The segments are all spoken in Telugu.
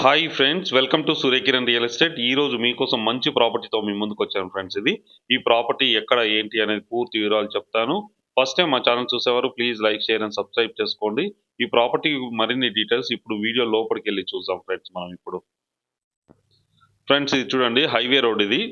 Hi friends welcome to Suryakiran real estate ఈ రోజు మీకోసం మంచి ప్రాపర్టీతో మీ ముందుకు వచ్చాను ఫ్రెండ్స్ ఇది. ఈ ప్రాపర్టీ ఎక్కడ ఏంటి అనేది పూర్తి వివరాలు చెప్తాను. ఫస్ట్ టైం మా ఛానల్ చూసేవారు please like share and subscribe చేసుకోండి. ఈ ప్రాపర్టీ మరిన్ని డీటెయిల్స్ ఇప్పుడు వీడియో లోపలికి వెళ్ళి చూద్దాం ఫ్రెండ్స్ మనం ఇప్పుడు. ఫ్రెండ్స్ ఇది చూడండి హైవే రోడ్ ఇది.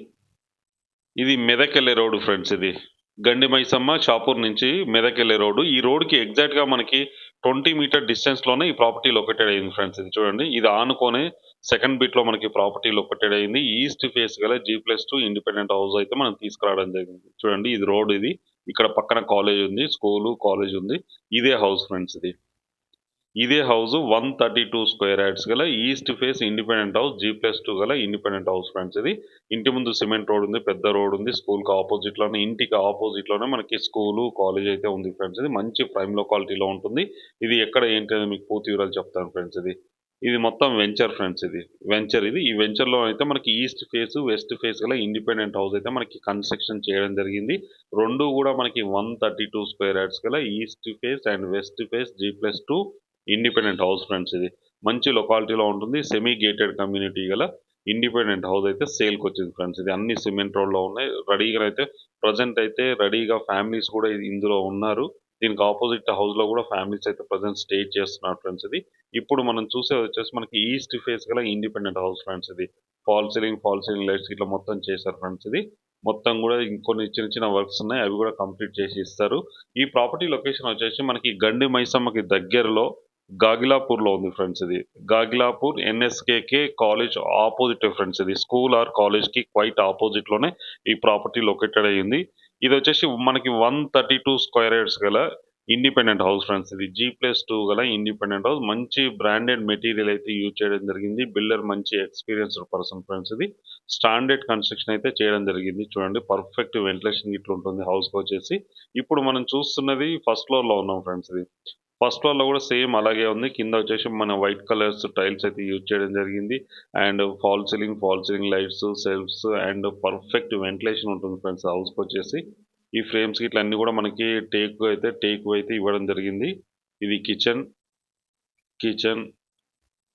ఇది మెదక్ వెళ్ళే రోడ్ ఫ్రెండ్స్ ఇది. గండి మైసమ్మ షాపూర్ నుంచి మెదక్ వెళ్ళే రోడ్డు ఈ రోడ్కి ఎగ్జాక్ట్గా మనకి ట్వంటీ మీటర్ డిస్టెన్స్లోనే ఈ ప్రాపర్టీ లొకేటెడ్ అయింది ఫ్రెండ్స్ ఇది చూడండి ఇది ఆనుకొని సెకండ్ బిట్లో మనకి ప్రాపర్టీ లొకేటెడ్ అయింది. ఈస్ట్ ఫేస్ గల G plus two independent house అయితే మనం తీసుకురావడం జరిగింది. చూడండి ఇది రోడ్ ఇది. ఇక్కడ పక్కన కాలేజ్ ఉంది స్కూలు కాలేజ్ ఉంది. ఇదే హౌస్ ఫ్రెండ్స్ ఇది. ఇదే house one thirty two square yards గల east face independent house G plus two గల ఇండిపెండెంట్ హౌస్ ఫ్రెండ్స్ ఇది. ఇంటి ముందు సిమెంట్ రోడ్ ఉంది పెద్ద రోడ్ ఉంది స్కూల్కి ఆపోజిట్లోనే ఇంటికి ఆపోజిట్లోనే మనకి స్కూలు కాలేజ్ అయితే ఉంది ఫ్రెండ్స్ ఇది. మంచి ప్రైమ్ లొకాలిటీలో ఉంటుంది. ఇది ఎక్కడ ఏంటి అనేది మీకు పూర్తి వివరాలు చెప్తాను ఫ్రెండ్స్ ఇది. ఇది మొత్తం వెంచర్ ఫ్రెండ్స్ ఇది. వెంచర్ ఇది. ఈ వెంచర్లో అయితే మనకి ఈస్ట్ ఫేస్ వెస్ట్ ఫేస్ గల ఇండిపెండెంట్ హౌస్ అయితే మనకి కన్స్ట్రక్షన్ చేయడం జరిగింది. రెండు కూడా మనకి one thirty two square yards గల east face and west face G plus two independent house friends ఇది. మంచి లొకాలిటీలో ఉంటుంది. సెమీ గేటెడ్ కమ్యూనిటీ గల ఇండిపెండెంట్ హౌస్ అయితే సేల్కి వచ్చింది ఫ్రెండ్స్. ఇది అన్ని సిమెంట్ రోడ్లో ఉన్నాయి. రెడీగా అయితే ప్రజెంట్ అయితే రెడీగా ఫ్యామిలీస్ కూడా ఇందులో ఉన్నారు. దీనికి ఆపోజిట్ హౌస్లో కూడా ఫ్యామిలీస్ అయితే ప్రజెంట్ స్టే చేస్తున్నారు ఫ్రెండ్స్ ఇది. ఇప్పుడు మనం చూసేది వచ్చేసి మనకి ఈస్ట్ ఫేస్ గల ఇండిపెండెంట్ హౌస్ ఫ్రెండ్స్ ఇది. False ceiling false ceiling lights ఇట్లా మొత్తం చేశారు ఫ్రెండ్స్ ఇది. మొత్తం కూడా ఇంకొన్ని చిన్న చిన్న వర్క్స్ ఉన్నాయి. అవి కూడా కంప్లీట్ చేసి ఇస్తారు. ఈ ప్రాపర్టీ లొకేషన్ వచ్చేసి మనకి గండి మైసమ్మకి దగ్గరలో గాగిలాపూర్లో ఉంది ఫ్రెండ్స్ ఇది. Gagilapur NSKK college opposite friends ఇది. స్కూల్ ఆర్ కాలేజ్కి క్వైట్ ఆపోజిట్లోనే ఈ ప్రాపర్టీ లొకేటెడ్ అయ్యింది. ఇది వచ్చేసి మనకి one thirty two square yards గల ఇండిపెండెంట్ హౌస్ ఫ్రెండ్స్ ఇది. జీ ప్లస్ టూ గల ఇండిపెండెంట్ హౌస్. మంచి బ్రాండెడ్ మెటీరియల్ అయితే యూజ్ చేయడం జరిగింది. బిల్డర్ మంచి ఎక్స్పీరియన్స్డ్ పర్సన్ ఫ్రెండ్స్ ఇది. స్టాండర్డ్ కన్స్ట్రక్షన్ అయితే చేయడం జరిగింది. చూడండి పర్ఫెక్ట్ వెంటిలేషన్ ఇట్లా ఉంటుంది హౌస్కి వచ్చేసి. ఇప్పుడు మనం చూస్తున్నది ఫస్ట్ ఫ్లోర్లో ఉన్నాం ఫ్రెండ్స్ ఇది. ఫస్ట్ ఫ్లోర్లో కూడా సేమ్ అలాగే ఉంది. కింద వచ్చేసి మన వైట్ కలర్స్ టైల్స్ అయితే యూజ్ చేయడం జరిగింది. And false ceiling false ceiling lights shelves and perfect ventilation ఉంటుంది ఫ్రెండ్స్ హౌస్కి వచ్చేసి. ఈ ఫ్రేమ్స్ ఇట్లా కూడా మనకి టేక్ అయితే టేక్ అయితే ఇవ్వడం జరిగింది. ఇది కిచెన్ కిచెన్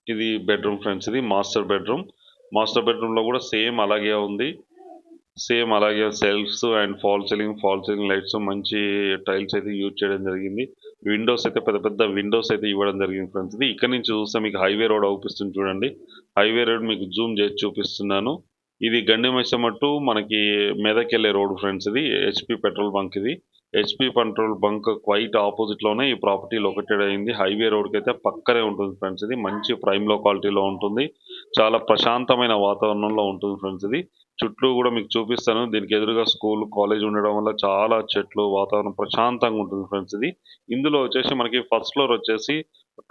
ఇది బెడ్రూమ్ ఫ్రెండ్స్ ఇది మాస్టర్ బెడ్రూమ్ మాస్టర్ బెడ్రూమ్లో కూడా సేమ్ అలాగే ఉంది. సేమ్ అలాగే shelves and false ceiling false ceiling lights మంచి టైల్స్ అయితే యూజ్ చేయడం జరిగింది. విండోస్ అయితే పెద్ద పెద్ద విండోస్ అయితే ఇవ్వడం జరిగింది ఫ్రెండ్స్ ఇది ఇక్కడ నుంచి చూస్తే మీకు హైవే రోడ్ అవుపిస్తుంది చూడండి. హైవే రోడ్ మీకు జూమ్ చేసి చూపిస్తున్నాను. ఇది గండి టు మనకి మెదక్ వెళ్ళే రోడ్ ఫ్రెండ్స్ ఇది హెచ్పి పెట్రోల్ బంక్ ఇది. హెచ్పి పెట్రోల్ బంక్ క్వైట్ ఆపోజిట్లోనే ఈ ప్రాపర్టీ లొకేటెడ్ అయింది. హైవే రోడ్కి అయితే పక్కనే ఉంటుంది ఫ్రెండ్స్ ఇది మంచి ప్రైమ్ క్వాలిటీలో ఉంటుంది. చాలా ప్రశాంతమైన వాతావరణంలో ఉంటుంది ఫ్రెండ్స్ ఇది. చుట్టూ కూడా మీకు చూపిస్తాను. దీనికి ఎదురుగా స్కూల్ కాలేజ్ ఉండడం వల్ల చాలా చెట్లు వాతావరణం ప్రశాంతంగా ఉంటుంది ఫ్రెండ్స్ ఇది. ఇందులో వచ్చేసి మనకి ఫస్ట్ ఫ్లోర్ వచ్చేసి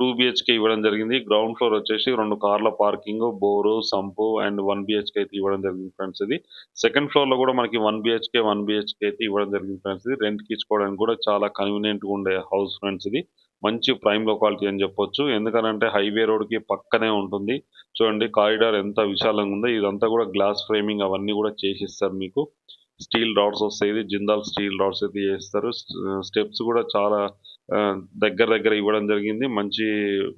టూ బిహెచ్కే ఇవ్వడం జరిగింది. గ్రౌండ్ ఫ్లోర్ వచ్చేసి రెండు కార్ల parking bore sump and one BHK అయితే ఇవ్వడం జరిగింది ఫ్రెండ్స్ ఇది. సెకండ్ ఫ్లోర్లో కూడా మనకి వన్ బిహెచ్కే వన్ బిహెచ్కే అయితే ఇవ్వడం జరిగింది ఫ్రెండ్స్ ఇది. రెంట్కి ఇచ్చుకోవడానికి కూడా చాలా కన్వీనియంట్గా ఉండే హౌస్ ఫ్రెండ్స్ ఇది. మంచి ప్రైమ్ లొకాలిటీ అని చెప్పొచ్చు. ఎందుకనంటే హైవే రోడ్కి పక్కనే ఉంటుంది. చూడండి కారిడార్ ఎంత విశాలంగా ఉందో. ఇదంతా కూడా గ్లాస్ ఫ్రేమింగ్ అవన్నీ కూడా చేసిస్తారు మీకు. స్టీల్ రాడ్స్ వస్తాయి. ఇది జిందాల్ స్టీల్ రాడ్స్ అయితే చేస్తారు. స్టెప్స్ కూడా చాలా దగ్గర దగ్గర ఇవ్వడం జరిగింది. మంచి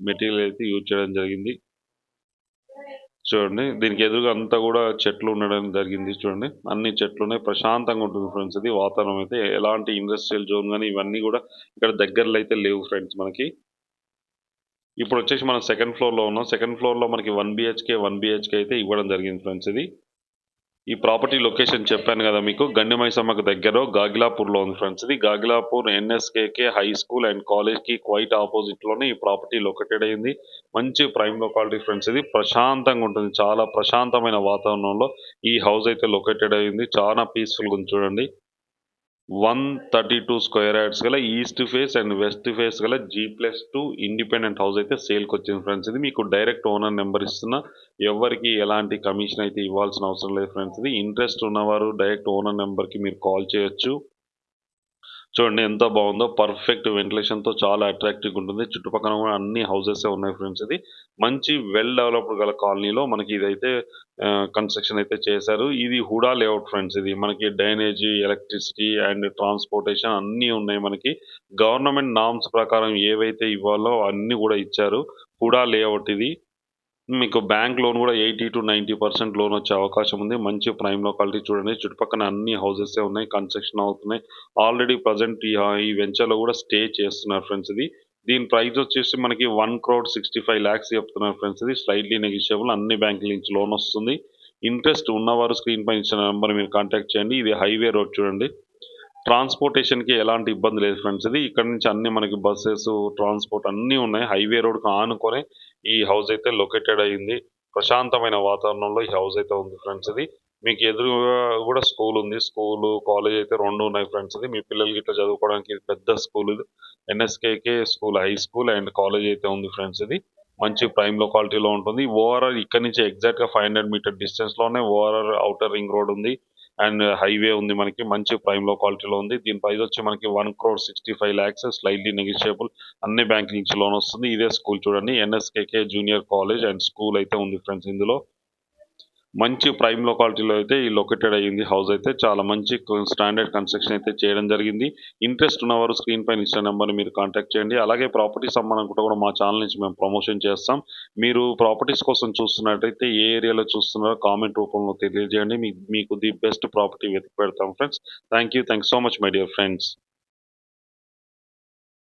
మెటీరియల్ అయితే యూజ్ చేయడం జరిగింది. చూడండి. దీనికి ఎదురుగా అంతా కూడా చెట్లు ఉండడం జరిగింది చూడండి. అన్ని చెట్లు ఉన్నాయి ప్రశాంతంగా ఉంటుంది ఫ్రెండ్స్ ఇది వాతావరణం అయితే. ఎలాంటి ఇండస్ట్రియల్ జోన్ కానీ ఇవన్నీ కూడా ఇక్కడ దగ్గరలో అయితే లేవు ఫ్రెండ్స్ మనకి. ఇప్పుడు వచ్చేసి మనం సెకండ్ ఫ్లోర్లో ఉన్నాం. సెకండ్ ఫ్లోర్లో మనకి వన్ బిహెచ్కే వన్ బిహెచ్కే అయితే ఇవ్వడం జరిగింది ఫ్రెండ్స్ ఇది. ఈ ప్రాపర్టీ లొకేషన్ చెప్పాను కదా మీకు గండిమైసమ్మకు దగ్గర గాగిలాపూర్లో ఉంది ఫ్రెండ్స్ ఇది. Gagilapur NSKK high school and కాలేజ్కి క్వైట్ ఆపోజిట్లోనే ఈ ప్రాపర్టీ లొకేటెడ్ అయింది. మంచి ప్రైమ్ లొకాలిటీ ఫ్రెండ్స్ ఇది. ప్రశాంతంగా ఉంటుంది. చాలా ప్రశాంతమైన వాతావరణంలో ఈ హౌస్ అయితే లొకేటెడ్ అయింది. చాలా పీస్ఫుల్గా ఉంది చూడండి. One thirty two square yards గల east face and west face గల G plus two independent house అయితే సేల్కి వచ్చింది ఫ్రెండ్స్. ఇది మీకు డైరెక్ట్ ఓనర్ నెంబర్ ఇస్తున్నా. ఎవరికి ఎలాంటి కమిషన్ అయితే ఇవ్వాల్సిన అవసరం లేదు ఫ్రెండ్స్. ఇది ఇంట్రెస్ట్ ఉన్నవారు డైరెక్ట్ ఓనర్ నెంబర్కి మీరు కాల్ చేయొచ్చు. చూడండి ఎంత బాగుందో. పర్ఫెక్ట్ వెంటిలేషన్తో చాలా అట్రాక్టివ్గా ఉంటుంది. చుట్టుపక్కల కూడా అన్ని హౌసెస్ ఉన్నాయి ఫ్రెండ్స్ ఇది. మంచి వెల్ డెవలప్డ్ గల కాలనీలో మనకి ఇదైతే కన్స్ట్రక్షన్ అయితే చేశారు. ఇది హుడా లేఅవుట్ ఫ్రెండ్స్ ఇది. మనకి డ్రైనేజ్ ఎలక్ట్రిసిటీ అండ్ ట్రాన్స్పోర్టేషన్ అన్నీ ఉన్నాయి మనకి. గవర్నమెంట్ నామ్స్ ప్రకారం ఏవైతే ఇవ్వాలో అన్ని కూడా ఇచ్చారు. హుడా లేఅవుట్ ఇది. మీకు బ్యాంక్ లోన్ కూడా eighty to ninety percent loan వచ్చే అవకాశం ఉంది. మంచి ప్రైమ్ లొకాలిటీ చూడండి. చుట్టుపక్కల అన్ని హౌసెస్ ఉన్నాయి. కన్స్ట్రక్షన్ అవుతున్నాయి. ఆల్రెడీ ప్రజెంట్ ఈ ఈ వెంచర్లో కూడా స్టే చేస్తున్నారు ఫ్రెండ్స్ ఇది. దీని ప్రైస్ వచ్చేసి మనకి one crore sixty five lakhs చెప్తున్నారు ఫ్రెండ్స్ ఇది. స్లైట్లీ నెగిషియబుల్ అన్ని బ్యాంకుల నుంచి లోన్ వస్తుంది. ఇంట్రెస్ట్ ఉన్నవారు స్క్రీన్ పైన ఇచ్చిన నెంబర్ మీరు కాంటాక్ట్ చేయండి. ఇది హైవే రోడ్ చూడండి. ట్రాన్స్పోర్టేషన్కి ఎలాంటి ఇబ్బంది లేదు ఫ్రెండ్స్ ఇది. ఇక్కడ నుంచి అన్ని మనకి బస్సెస్ ట్రాన్స్పోర్ట్ అన్నీ ఉన్నాయి. హైవే రోడ్కి ఆనుకొని ఈ హౌస్ అయితే లొకేటెడ్ అయ్యింది ప్రశాంతమైన వాతావరణంలో ఈ హౌస్ అయితే ఉంది ఫ్రెండ్స్ ఇది. మీకు ఎదురుగా కూడా స్కూల్ ఉంది. స్కూల్ కాలేజ్ అయితే రెండు ఉన్నాయి ఫ్రెండ్స్ ఇది. మీ పిల్లలకి ఇట్లా చదువుకోవడానికి పెద్ద స్కూల్ ఇది. NSKK school high school and college అయితే ఉంది ఫ్రెండ్స్ ఇది. మంచి ప్రైమ్ లొకాలిటీలో ఉంటుంది. ఓవరాల్ ఇక్కడ నుంచి ఎగ్జాక్ట్గా ఫైవ్ హండ్రెడ్ మీటర్ డిస్టెన్స్లోనే ఓవరాల్ అవుటర్ రింగ్ రోడ్ ఉంది. అండ్ హైవే ఉంది మనకి మంచి ప్రైమ్లో క్వాలిటీలో ఉంది. దీని ప్రైస్ వచ్చి మనకి one crore sixty five lakhs slightly negotiable అన్ని బ్యాంక్ నుంచి లోన్ వస్తుంది. ఇదే స్కూల్ చూడండి. NSKK junior college and school అయితే ఉంది ఫ్రెండ్స్ ఇందులో. మంచి ప్రైమ్ లొకాలిటీలో అయితే ఈ లొకేటెడ్ అయ్యింది. హౌస్ అయితే చాలా మంచి స్టాండర్డ్ కన్స్ట్రక్షన్ అయితే చేయడం జరిగింది. ఇంట్రెస్ట్ ఉన్నవారు స్క్రీన్ పైన ఇచ్చిన నెంబర్ని మీరు కాంటాక్ట్ చేయండి. అలాగే ప్రాపర్టీస్ అమ్మాలనుకుంటే కూడా మా ఛానల్ నుంచి మేము ప్రమోషన్ చేస్తాం. మీరు ప్రాపర్టీస్ కోసం చూస్తున్నట్టయితే ఏ ఏరియాలో చూస్తున్నారో కామెంట్ రూపంలో తెలియజేయండి. మీకు ది బెస్ట్ ప్రాపర్టీ వెతికి పెడతాం friends thank you thank so much my dear friends